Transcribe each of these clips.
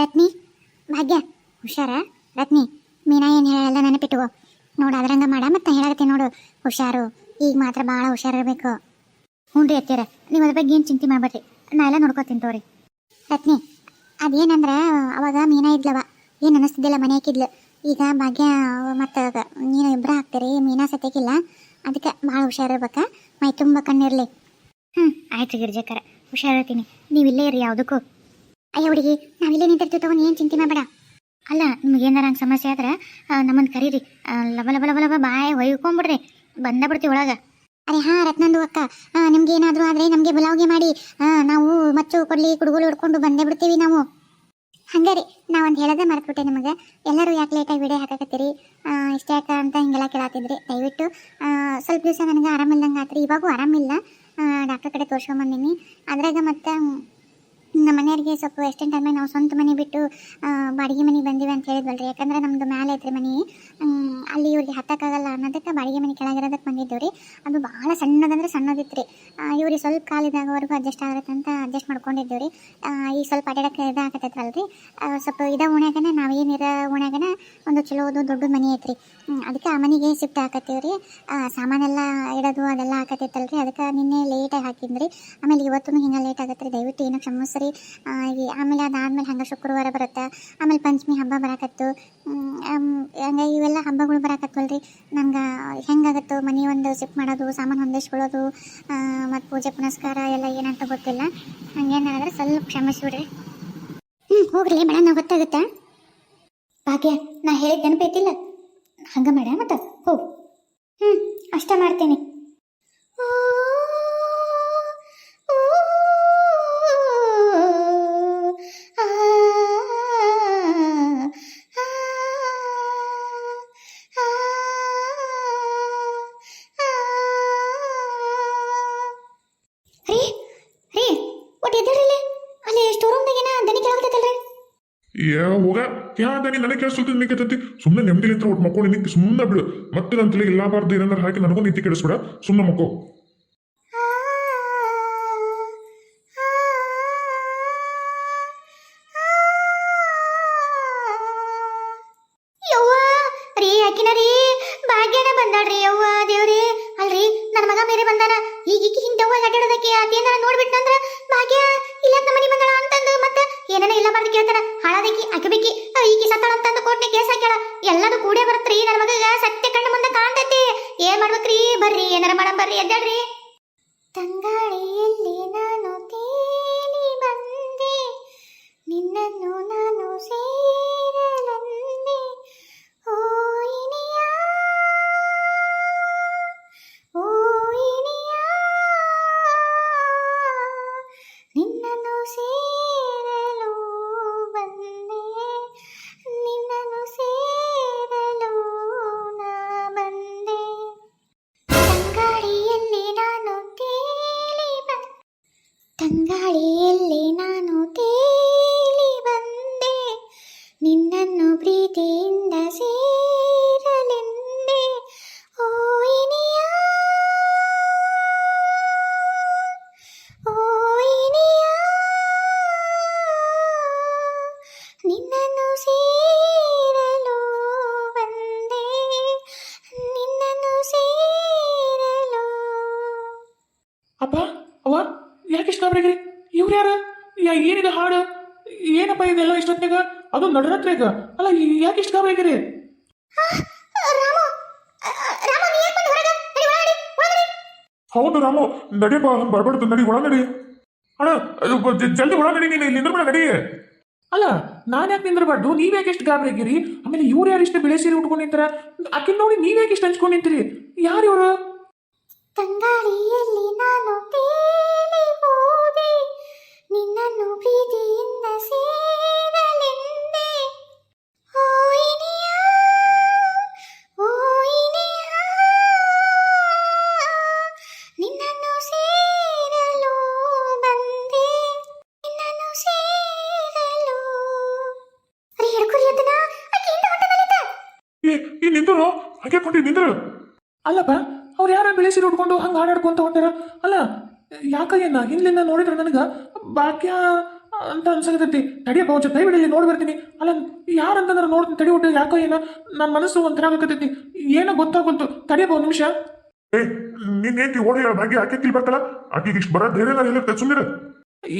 ರತ್ನಿ? ಭಾಗ್ಯ, ಹುಷಾರ? ರತ್ನಿ, ಮೀನಾ ಏನು ಹೇಳಲ್ಲ ನೆನಪಿಟ್ಟುಕೋ ನೋಡು, ಅದ್ರಂಗ ಮಾಡ, ಮತ್ತೆ ಹೇಳ್ತೀನಿ ನೋಡು. ಹುಷಾರು, ಈಗ ಮಾತ್ರ ಭಾಳ ಹುಷಾರಿರಬೇಕು. ಹ್ಞೂ ರೀ ಅತ್ತೀರ ನೀವು ಅದ್ರ ಬಗ್ಗೆ ಏನು ಚಿಂತೆ ಮಾಡ್ಬೇಡ್ರಿ. ನಾ ಎಲ್ಲ ನೋಡ್ಕೊತೀನಿ ತೋರಿ. ರತ್ನಿ, ಅದೇನಂದ್ರೆ, ಅವಾಗ ಮೀನಾ ಇದ್ಲವ. ಏನು ಅನ್ನಿಸ್ತಿದ್ದಿಲ್ಲ ಮನೆ ಹಾಕಿದ್ಲು. ಈಗ ಭಾಗ್ಯ, ಮತ್ತು ನೀನು ಇಬ್ಬರ ಹಾಕ್ತೀರಿ, ಮೀನಾ ಸತ್ಯಕ್ಕಿಲ್ಲ. ಅದಕ್ಕೆ ಭಾಳ ಹುಷಾರಿರ್ಬೇಕ. ಮೈ ತುಂಬ ಕಣ್ಣಿರಲಿ. ಹ್ಞೂ ಆಯ್ತು ಗಿರ್ಜಕರ, ಹುಷಾರಿರ್ತೀನಿ. ನೀವು ಇಲ್ಲೇ ಇರಿ, ಯಾವುದಕ್ಕೂ. ಅಯ್ಯ ಹುಡುಗಿ ನಾವಿಲ್ಲೇ ನಿಂತಿರ್ತೀವಿ ತಗೊಂಡು ಏನು ಚಿಂತೆ ಮಾಡಬೇಡ. ಅಲ್ಲ, ನಿಮ್ಗೆ ಏನಾರ ಹಂಗೆ ಸಮಸ್ಯೆ ಆದ್ರೆ ನಮ್ಮನ್ನು ಕರೀರಿ. ಲಬ ಲಬ ಲಬ ಲಬ ಬಾಯ್ ಒಯ್ಕೊಂಬಿಡ್ರಿ ಬಂದ ಬಿಡ್ತೀವಿ ಒಳಗೆ. ಅರೆ ಹಾಂ, ರತ್ನಂದು ಅಕ್ಕ. ನಿಮ್ಗೆ ಏನಾದರೂ ಆದರೆ ನಮಗೆ ಬುಲಾವ್ಗೆ ಮಾಡಿ. ನಾವು ಮಚ್ಚು, ಕೊಡ್ಲಿ, ಕುಡುಗೋಲು ಹಿಡ್ಕೊಂಡು ಬಂದೇ ಬಿಡ್ತೀವಿ ನಾವು. ಹಂಗೆ ರೀ ನಾವೊಂದು ಹೇಳೋದೇ ಮರೆತುಬಿಟ್ಟೆ ನಿಮಗೆ. ಎಲ್ಲರೂ ಯಾಕೆ ಲೇಟಾಗಿ ವಿಡಿಯೋ ಹಾಕಕತ್ತೀರಿ? ಇಷ್ಟ ಯಾಕೆ ಅಂತ ಹಿಂಗೆಲ್ಲ ಕೇಳಾತಿದ್ರಿ. ದಯವಿಟ್ಟು ಸ್ವಲ್ಪ ದಿವಸ ನನಗೆ ಆರಾಮಿಲ್ಲಂಗೆ ಆತ್ರಿ. ಇವಾಗೂ ಆರಾಮಿಲ್ಲ. ಡಾಕ್ಟರ್ ಕಡೆ ತೋರ್ಸ್ಕೊಂಬಂದೀನಿ ಅದ್ರಾಗ ಮತ್ತೆ ನಮ್ಮ ಮನೆಯವರಿಗೆ ಸ್ವಲ್ಪ ಎಷ್ಟೇನು ಟೈಮ್ ನಾವು ಸ್ವಂತ ಮನೆ ಬಿಟ್ಟು ಬಾಡಿಗೆ ಮನೆಗೆ ಬಂದೀವಿ ಅಂತ ಹೇಳಿದ್ವಲ್ರಿ. ಯಾಕಂದ್ರೆ ನಮ್ಮದು ಮೇಲೆ ಐತ್ರಿ ಮನೆ. ಅಲ್ಲಿ ಇವ್ರಿಗೆ ಹತ್ತಕ್ಕಾಗಲ್ಲ ಅನ್ನೋದಕ್ಕೆ ಬಾಡಿಗೆ ಮನೆ ಕೆಳಗಿರೋದಕ್ಕೆ ಬಂದಿದ್ದೇವೆ ರೀ. ಅದು ಭಾಳ ಸಣ್ಣದಂದ್ರೆ ಸಣ್ಣದಿತ್ತು ರೀ. ಇವ್ರಿಗೆ ಸ್ವಲ್ಪ ಕಾಲಿದಾಗವರೆಗೂ ಅಡ್ಜಸ್ಟ್ ಆಗುತ್ತೆ ಅಂತ ಅಡ್ಜಸ್ಟ್ ಮಾಡ್ಕೊಂಡಿದ್ದೀವಿ ರೀ. ಈ ಸ್ವಲ್ಪ ಅಡ್ಯಾಡಕ್ಕೆ ರೀ ಸ್ವಲ್ಪ ಇದ ಓಣ್ಯಾಗನ ನಾವೇನಿರ ಓಣ್ಯಾಗನ ಒಂದು ಚಲೋದು ದೊಡ್ಡ ಮನೆ ಐತ್ರಿ. ಅದಕ್ಕೆ ಆ ಮನೆಗೆ ಶಿಫ್ಟ್ ಹಾಕತ್ತೀವಿ ರೀ. ಸಾಮಾನೆಲ್ಲ ಇಡೋದು ಅದೆಲ್ಲ ಹಾಕತ್ತೈತಲ್ರಿ ಅದಕ್ಕೆ ನಿನ್ನೆ ಲೇಟಾಗಿ ಹಾಕಿದ್ರಿ ಆಮೇಲೆ ಇವತ್ತು ಹಿಂಗೆ ಲೇಟ್ ಆಗತ್ತೆ ರೀ. ದಯವಿಟ್ಟು ಏನೋ ಕ್ಷಮಿಸ್ರಿ. ಆಮೇಲೆ ಅದಾದ್ಮೇಲೆ ಹಂಗೆ ಶುಕ್ರವಾರ ಬರುತ್ತೆ. ಆಮೇಲೆ ಪಂಚಮಿ ಹಬ್ಬ ಬರಕತ್ತು. ಹಂಗೆ ಇವೆಲ್ಲ ಹಬ್ಬಗಳು ಬರಾಕತ್ವಲ್ರಿ? ನಂಗೆ ಹೆಂಗಾಗತ್ತೋ? ಮನೆ ಒಂದು ಶಿಫ್ಟ್ ಮಾಡೋದು, ಸಾಮಾನು ಹೊಂದಿಸ್ಕೊಳ್ಳೋದು ಮತ್ತು ಪೂಜೆ, ಪುನಸ್ಕಾರ ಎಲ್ಲ ಏನಂತ ಗೊತ್ತಿಲ್ಲ. ಹಂಗೇನಾದ್ರೆ ಸ್ವಲ್ಪ ಕ್ಷಮಿಸ್ಬಿಡ್ರಿ. ಹ್ಞೂ ಹೋಗ್ರಿ ಮೇಡಮ್ ನಾವು ಗೊತ್ತಾಗುತ್ತೆ? ಭಾಗ್ಯ, ನಾ ಹೇಳಿದ ನೆನಪೈತಿಲ್ಲ? ಹಂಗೆ ಮಾಡ ಮತ್ತೆ, ಹೋಗು. ಹ್ಞೂ ಅಷ್ಟೇ ಮಾಡ್ತೀನಿ ರೀ ರೀ ಒಟ್ಟು ಎದ್ದೇಳ್ರಿ ಅಲ್ಲಿ ಸ್ಟೋರ್ ರೂಮ್ದಾಗೇನ ದನಿ ಕೇಳಾಕತ್ತೈತಲ್ರಿ ಏ ಹೋಗ ಯಾವ್ದ ನೀ ನನಗೆ ಕೇಳಿಸ್ತು ನಿನಗೆ ಸುಮ್ಮನೆ ನೆಮ್ಮದಿ ನಿಂತ್ರ ಒಟ್ಟು ಮಕ್ಕಳು ನಿನಗೆ ಸುಮ್ಮನೆ ಬಿಡು ಮತ್ತೆ ನನ್ನ ತಲೆಗೆ ಇಲ್ಲಬಾರ್ದು ಏನಾದ್ರು ಹಾಕಿ ನನಗೂ ನೀತಿ ಕೆಡಿಸ್ಬೇಡ. ಸುಮ್ಮನೆ ಮಕ್ಕೋ. ಯವ್ವ, ರೀ ಆಕಿನ ರೀ. ಭಾಗ್ಯನ ಬಂದಾಳ್ರಿ ಯವ್ವ, ದೇವ್ರಿ. ಅಲ್ರಿ ನನ್ನ ಮಗ ಮೇರೆ ಬಂದಾನ. ಈಗ ಈಕಿ ಹಿಂಗ್ ದವ್ವ ಅಡ್ಡಾಡೋದಕ್ಕೆ ಅದೇನಾರ ನೋಡ್ಬಿಟ್ನಂದ್ರ ಭಾಗ್ಯ ಇಲ್ಲ ನಮ್ಮನೆ ಬಂದಾಳ ಅಂತಂದು ಮತ್ತೆ ಏನೇನ ಇಲ್ಲ ಬರ್ದು ಕೇಳ್ತಾರ ಹಾಳಾದಕಿ, ಅಕಬೇಕಿ ಈಕಿ ಸತ್ತಾಳ ಅಂತಂದು ಕೋರ್ಟ್ನೆ ಕೇಸ್ ಹಾಕ್ಯಾಳ. ಎಲ್ಲದು ಕೂಡೇ ಬರತ್ರಿ ನನ್ನ ಮಗಗ ಸತ್ಯ ಕಣ್ಣು ಮುಂದೆ ಕಾಣ್ತೈತಿ. ಏನ್ ಮಾಡ್ಬೇಕ್ರಿ? ಬರ್ರಿ, ಏನಾರ ಮಾಡಮ್ ಬರ್ರಿ ಎದ್ದಾಡ್ರಿ ತಂಗಾಳಿಯಲ್ಲಿ ನಾನು ತೇಲಿ ಬಂದೆ. ನಿನ್ನನ್ನು ನಾನು ಸೇರಲಂದೆ ಗಾಬರಿಗಿರಿ ಇವ್ರು ಯಾರ? ಯಾ ಏನಿದೆ ಹಾಡು? ಏನಪ್ಪ ಇದೆಲ್ಲ ಇಷ್ಟೊತ್ತಿನಾಗ ಅದು ನಡರಾತ್ರಿಗ ಅಲ್ಲ ಯಾಕೆ ಇಷ್ಟ ಗಾಬರಿಗಿರಿ ರಾಮು. ರಾಮು ನೀ ಯಾಕೆ ಹೊರಗೆ? ನಡಿ ಒಳಗಡೆ ಒಳಗಡೆ ಹೌದು ರಾಮು. ನಡಿಯಪ್ಪ ಬರಬಾರ್ದು. ನಡಿ ಒಳ ನಡಿ. ಅಣ್ಣ ಜಲ್ದಿ ಒಳ ನಡಿ ನೀನು ಇಲ್ಲಿ ನಿಂದ್ರಬೇಡ ನಡಿ. ಅಲ್ಲ ನಾನು ಯಾಕೆ ನಿಂದ್ರಬಾರ್ದು? ನೀವ್ ಯಾಕೆ ಇಷ್ಟು ಗಾಬರಿಗಿರಿ ಆಮೇಲೆ ಇವ್ರು ಯಾರು ಇಷ್ಟು ಬಿಳೆ ಸೀರೆ ಉಟ್ಕೊಂಡು ನಿಂತಾರ? ಆಕಿನ ನೋಡಿ ನೀವ್ ಯಾಕೆ ಇಷ್ಟು ಹಂಚ್ಕೊಂಡು ನಿಂತೀರಿ? ಯಾರು ಇವರು? ತಂಗಾಳಿಯಲ್ಲಿ ನಿಂದ್ರು ಹಾಗೆ ಕೊಂಡಿ ನಿಂದ್ರು ಅಲ್ಲಪ್ಪ ಅವ್ರು ಯಾರ ಬೆಳೆ ಸೀರೆ ಉಟ್ಕೊಂಡು ಹಂಗೆ ಹಾಡಾಡ್ಕೊಂತ ಹೊಂಟಾರ? ಅಲ್ಲ ಯಾಕ ಏನ ಹಿಂದ್ಲಿಂದ ನೋಡಿದ್ರ ನನಗ ಭಾಗ್ಯ ಅಂತ ಅನ್ಸಕತ್ತೈತಿ. ತಡಿಯಪ್ಪ ಒಂಚೂರು ಕೈ ಬಿಡಲಿ ನೋಡಿ ಬರ್ತೀನಿ. ಅಲ್ಲ ಯಾರಂತಂದ್ರೆ ನೋಡ್ತೀನಿ ತಡಿ ಒಟ್ಟು ಯಾಕೋ ಏನ ನನ್ನ ಮನಸ್ಸು ಒಂಥರ ಆಗಕತ್ತೈತಿ. ಏನೋ ಗೊತ್ತಾಗೋಲ್ತು ತಡಿಯಪ್ಪ ಒಂದು ನಿಮಿಷ. ಏ ನಿನ್ ಏನ್ತಿ ಓಡಿ ಹೇಳ ಭಾಗ್ಯ ಆಕೆ ಬರ್ತಲ್ಲ ಬರ್ಕಲ್ಲ ಆಕೆಗೆ ಇಷ್ಟು ಬರೋ ಧೈರ್ಯ ನಾನು ಸುಮ್ಮನೆ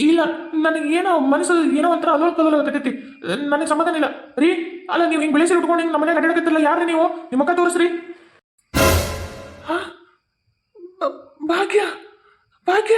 ಇಲ್ಲ ನನಗೆ ಏನೋ ಮನಸ್ಸು ಏನೋ ಒಂಥರ ಅಲೋಲ್ ಕಲೋಲ್ ನನಗೆ ಸಮಾಧಾನ ಇಲ್ಲ. ರೀ ಅಲ್ಲ, ನೀವು ಹಿಂಗೆ ಬೆಳೆಸಿ ಉಟ್ಕೊಂಡು ಹಿಂಗೆ ನಮ್ಮನೆ ನಡಕತ್ತಿಲ್ಲ ಯಾರು ನೀವು? ನಿಮ್ಮ ಮುಖ ತೋರಿಸ್ರಿ. ಭಾಗ್ಯ ಭಾಗ್ಯ.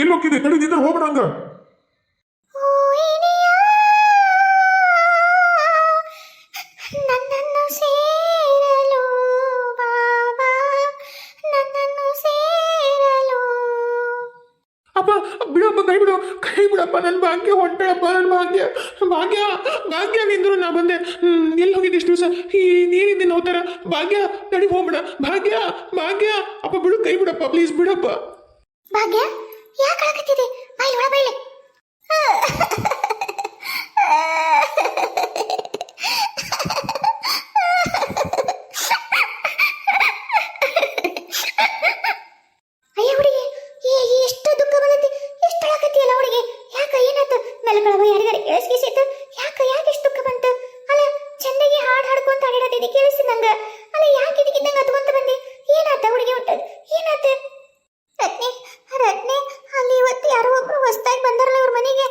ಎಲ್ಲಿ ಹೋಗ್ತಿದೆ ತಡಿ ನಿಂದ್ರೆ ಹೋಗ್ಬೇಡ ಹಂಗ. ಅಪ್ಪ ಬಿಡಪ್ಪ ಕೈ ಬಿಡು ಕೈ ಬಿಡಪ್ಪ ನನ್ನ ಭಾಗ್ಯ ಹೊಂಟಳಪ್ಪ ನನ್ನ ಭಾಗ್ಯ. ಭಾಗ್ಯ ಭಾಗ್ಯ ನಿಂದ್ರು ನಾ ಬಂದೆ. ಎಲ್ಲಿ ಹೋಗಿದ್ದೆ ಇಷ್ಟು ದಿವಸ? ಈ ನೀರಿಂದ ನೋತಾರ ಭಾಗ್ಯ ತಡಿ ಹೋಗ್ಬಿಡ. ಭಾಗ್ಯ ಭಾಗ್ಯ. ಅಪ್ಪ ಬಿಡು ಕೈ ಬಿಡಪ್ಪ ಪ್ಲೀಸ್ ಬಿಡಪ್ಪ. ಭಾಗ್ಯ? ಯಾಕೆ ಅಳಕತ್ತಿದೆ? ಬಾಯಿ ಒಳ ಬೈಲೆ ಅಯ್ಯ ಹುಡುಗಿ ಈ- ಈ ಎಷ್ಟು ದುಃಖ ಬಂದೈತಿ ಎಷ್ಟು ಅಳಕತ್ತಿಯಲ್ಲ ಹುಡುಗಿ ಯಾಕ ಏನಾತ ಮೆಲ್ಕೊಳವ ಯಾರಿಗಾರ ಕೇಳಿಸ್ಕಿಸಿತ್ತು ಯಾಕ ಯಾಕೆ ಎಷ್ಟು ದುಃಖ ಬಂತು ಅಲ್ಲ ಚಂದಾಗಿ ಹಾಡು ಹಾಡ್ಕೊಂತ ಹಾಡಿಡತ್ತಿದ್ದಿ ಕೇಳಿಸ್ತಿ ನಂಗ ಅಲ್ಲ ಯಾಕೆ ಇದಕ್ಕಿದ್ದಂಗ ಹತ್ಕೊಂತ ಬಂದಿ ಏನಾತ ಹುಡುಗಿ ಹೊಟ್ಟದ್ ಏನಾತ ರತ್ನಿ ರತ್ನಿ ಅಲ್ಲಿ ಇವತ್ತು ಯಾರೋ ಒಬ್ರು ಹೊಸ್ದಾಗಿ ಬಂದಾರಲ್ಲ ಇವ್ರ ಮನೆಗೆ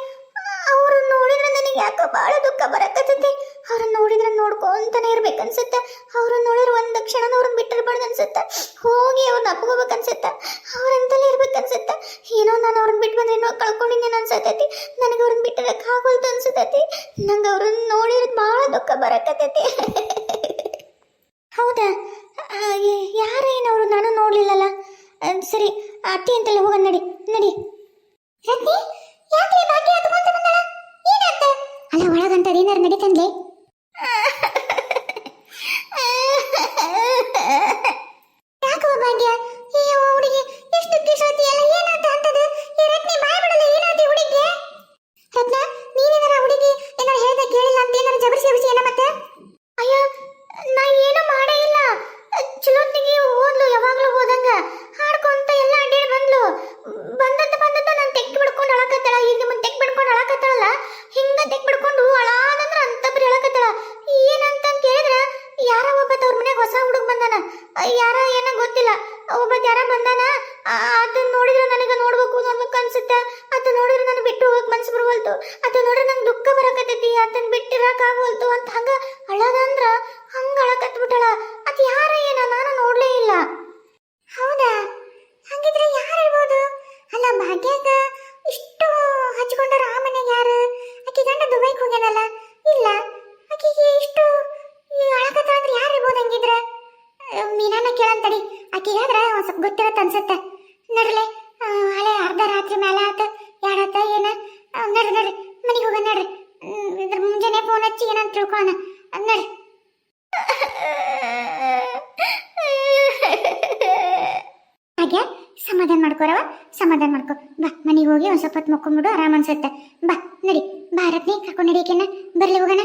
ಅವ್ರು ನೋಡಿದ್ರೆ ನನಗೆ ಯಾಕೋ ಬಹಳ ದುಃಖ ಬರಕತ್ತೈತಿ ಅವ್ರನ್ನ ನೋಡಿದ್ರೆ ನೋಡ್ಕೊಂತಾನೆ ಇರ್ಬೇಕು ಅನ್ಸುತ್ತೆ ಅವ್ರನ್ನ ನೋಡಿದ್ರೆ ಒಂದ್ ಕ್ಷಣ ಅವ್ರನ್ನ ಬಿಟ್ಟಿರ್ಬಾರ್ದು ಅನ್ಸುತ್ತೆ ಹೋಗಿ ಅವ್ರನ್ನ ಅಪ್ಕೋಬೇಕು ಅನ್ಸುತ್ತೆ ಅವ್ರಂತಲೇ ಇರ್ಬೇಕು ಅನ್ಸುತ್ತೆ ಏನೋ ನಾನು ಬಿಟ್ಟು ಕಳ್ಕೊಂಡಿದ್ದೇನೆ ಅನ್ಸತೈತಿ ನನಗೆ ಅವ್ರನ್ನ ಬಿಟ್ಟಿರಕ್ಕೆ ಆಗೋಲ್ದು ಅನ್ಸತೈತಿ. ನಂಗೆ ಅವ್ರನ್ನ ನೋಡಿರೋದು ಬಹಳ ದುಃಖ ಬರಕತೈತಿ. ಹೌದಾ? ಯಾರೇನವರು ನಾನು ನೋಡ್ಲಿಲ್ಲಲ್ಲ. ಸರಿ ಅತ್ತಿ ಅಂತಲೇ ಹೋಗೋಣ ನಡಿ ನಡಿ. ರತ್ನಿ ಯಾಕೆ ಭಾಗ್ಯ ಬಂದಳ? ಏನಾತ ಅಲ್ಲ ಒಳಗಂತ ಏನಾರು ನಡೀತಂದ್ಲೆ ಯಾಕೋ ಭಾಗ್ಯ ಈ ಹುಡುಗಿ ಎಷ್ಟು ಕಿಸೋತಿ ಅಲ್ಲ ಏನಾತ ಅಂತದ ಈ ರತ್ನಿ ಬಾಯ್ ಬಿಡಲ್ಲ ಏನಾತಿ ಹುಡುಗಿ ರತ್ನ ನೀನೇನಾರ ಹುಡುಗಿ ಏನಾರ ಹೇಳ್ದೆ ಕೇಳಿಲ್ಲ ಅಂತ ಏನಾರ ಜಬರ್ಸಿ ಜಬರ್ಸಿ ಏನ ಮತ್ತೆ ಅಯ್ಯೋ ನಾ ಏನು ಮಾಡೇ ಇಲ್ಲ. ಚಲೋತ್ನಿಗೆ ಓದ್ಲು ಯಾವಾಗ್ಲೂ ಹೋದಂಗ. ಹಾಡ್ಕೊಂತ ಎಲ್ಲ ಅಡ್ಡಾಡಿ ಬಂದ್ಲು. ಬಂದಂತ ಬಂದಂತ ನಾನು ತೆಗ್ದು ಬಿಡ್ಕೊಂಡು ಅಳಕತ್ತಾಳ. ಈಗ ನಿಮ್ಮನ್ನ ತೆಗ್ದು ಬಿಡ್ಕೊಂಡು ಅಳಕತ್ತಾಳಲ್ಲ? ಹಿಂಗ ತೆಗ್ದು ಬಿಡ್ಕೊಂಡು ಅಳಾದಂದ್ರ ಅಂತ ಬರೀ ಅಳಕತ್ತಾಳ. ಏನಂತ ಕೇಳಿದ್ರ, ಯಾರ ಒಬ್ಬ ತವ್ರ ಮನೆಗೆ ಹೊಸ ಹುಡುಗ ಬಂದಾನ. ಯಾರ ಏನೋ ಗೊತ್ತಿಲ್ಲ. ಒಬ್ಬ ಯಾರ ಬಂದಾನ? ಅದನ್ನ ನೋಡಿದ್ರೆ ನನಗೆ ನೋಡ್ಬೇಕು ನೋಡ್ಬೇಕು ಅನ್ಸುತ್ತೆ. ಅದನ್ನ ನೋಡಿದ್ರೆ ನಾನು ಬಿಟ್ಟು ಹೋಗಕ್ ಮನ್ಸು ಬರ್ವಲ್ತು. ಅದ ನೋಡ್ರೆ ನಂಗೆ ದುಃಖ ಬರಕತ್ತೈತಿ. ಅದನ್ನ ಬಿಟ್ಟಿರಕ್ ಆಗವಲ್ತು ಅಂತ ಹಂಗ ಅಳದಂದ್ರ ಹಂಗ ಅಳಕತ್ಬಿಟ್ಟಳ ಅದ್ ಯಾರ ಏನ? ನಾನು ನೋಡ್ಲೇ ಇಲ್ಲ. ಹೌದಾ? ಹಂಗಿದ್ರೆ ಯಾರು ಇರ್ಬೋದು ಅಲ್ಲ ಭಾಗ್ಯಾಗ ಇಷ್ಟು ಹಚ್ಕೊಂಡಾರ ಆ ಮನೆಗೆ ಯಾರು? ಆಕೆ ಗಂಡ ದುಬೈಗೆ ಹೋಗ್ಯಾನಲ್ಲ? ಇಲ್ಲ. ಅಕ್ಕಿಗೆ ಇಷ್ಟು ಅಳಕತ್ತ ಅಂದ್ರೆ ಯಾರು ಇರ್ಬೋದು ಹಂಗಿದ್ರೆ? ಮೀನಾನ ಕೇಳಂತಡಿ ಆಕಿಗೆ ಆದ್ರೆ ಒಂದ್ ಸ್ವಲ್ಪ ಗೊತ್ತಿರತ್ತ ಅನ್ಸತ್ತೆ. ನಡ್ಲೆ ಹಳೆ ಅರ್ಧ ರಾತ್ರಿ ಮೇಲೆ ಆತ ಯಾರತ್ತ ಏನ? ನಡ್ರಿ ನಡ್ರಿ, ಮನೆಗೆ ಹೋಗ, ನಡ್ರಿ. ಇದ್ರ ಮುಂಜಾನೆ ಫೋನ್ ಹಚ್ಚಿ ಏನಂತ ತಿಳ್ಕೊಳ್ಳೋಣ ನಡ್ರಿ. ಹಾಗೆ ಸಮಾಧಾನ ಮಾಡ್ಕೊ ಮಾಡ್ಕೋರವ ಸಮಾಧಾನ ಮಾಡ್ಕೊ. ಬಾ, ಮನೆಗೆ ಹೋಗಿ ಒಂದ್ ಸ್ವಲ್ಪ ಹೊತ್ತು ಮಕ್ಕೊಂಬಿಡು, ಆರಾಮ್ ಅನ್ಸುತ್ತೆ. ಬಾ, ನಡಿ. ಭಾರತ್ನೇ ರತ್ನಿ, ಕರ್ಕೊಂಡು ನಡಿಯಕೆನ ಬರ್ಲಿ ಹೋಗೋಣ.